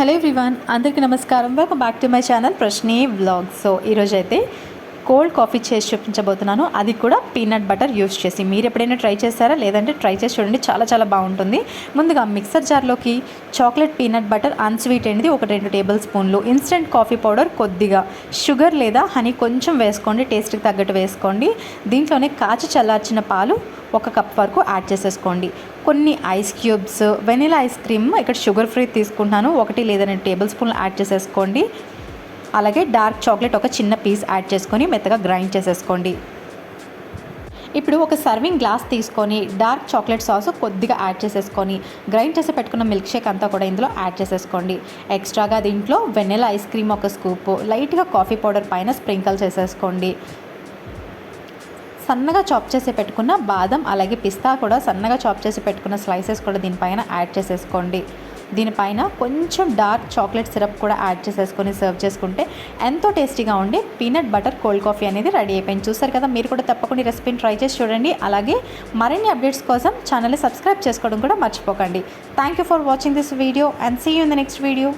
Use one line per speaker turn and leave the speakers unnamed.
Hello everyone అందరికీ నమస్కారం. Welcome back to my channel ప్రశ్నే వ్లాగ్ సో ఈరోజైతే కోల్డ్ కాఫీ చేసి చూపించబోతున్నాను. అది కూడా పీనట్ బటర్ యూస్ చేసి. మీరు ఎప్పుడైనా ట్రై చేస్తారా లేదంటే ట్రై చేసి చూడండి. చాలా చాలా బాగుంటుంది. ముందుగా మిక్సర్ జార్లోకి చాక్లెట్ పీనట్ బటర్ అన్స్వీట్ అనేది ఒక రెండు టేబుల్ స్పూన్లు. ఇన్స్టెంట్ కాఫీ పౌడర్ కొద్దిగా షుగర్ లేదా హనీ కొంచెం వేసుకోండి. టేస్ట్కి తగ్గట్టు వేసుకోండి. దీంట్లోనే కాచి చల్లార్చిన పాలు ఒక కప్ వరకు యాడ్ చేసేసుకోండి. కొన్ని ice cubes vanilla ice cream ఇక్కడ షుగర్ ఫ్రీ తీసుకుంటున్నాను. ఒకటి లేదా రెండు టేబుల్ స్పూన్లు యాడ్ చేసేసుకోండి. అలాగే డార్క్ చాక్లెట్ ఒక చిన్న పీస్ యాడ్ చేసుకొని మెత్తగా గ్రైండ్ చేసేసుకోండి. ఇప్పుడు ఒక సర్వింగ్ గ్లాస్ తీసుకొని డార్క్ చాక్లెట్ సాస్ కొద్దిగా యాడ్ చేసేసుకొని గ్రైండ్ చేసి పెట్టుకున్న మిల్క్ షేక్ అంతా కూడా ఇందులో యాడ్ చేసేసుకోండి. ఎక్స్ట్రాగా దీంట్లో వెన్నెలా ఐస్ క్రీమ్ ఒక స్కూప్ లైట్గా కాఫీ పౌడర్ పైన స్ప్రింకల్ చేసేసుకోండి. సన్నగా చాప్ చేసి పెట్టుకున్న బాదం అలాగే పిస్తా కూడా సన్నగా చాప్ చేసి పెట్టుకున్న స్లైసెస్ కూడా దీనిపైన యాడ్ చేసేసుకోండి. దీనిపైన కొంచెం డార్క్ చాక్లెట్ సిరప్ కూడా యాడ్ చేసేసుకొని సర్వ్ చేసుకుంటే ఎంతో టేస్టీగా ఉండే పీనట్ బటర్ కోల్డ్ కాఫీ అనేది రెడీ అయిపోయింది. చూసారు కదా మీరు కూడా తప్పకుండా రెసిపీని ట్రై చేసి చూడండి. అలాగే మరిన్ని అప్డేట్స్ కోసం ఛానల్ని సబ్స్క్రైబ్ చేసుకోవడం కూడా మర్చిపోకండి. Thank you for watching this video and see you in the next video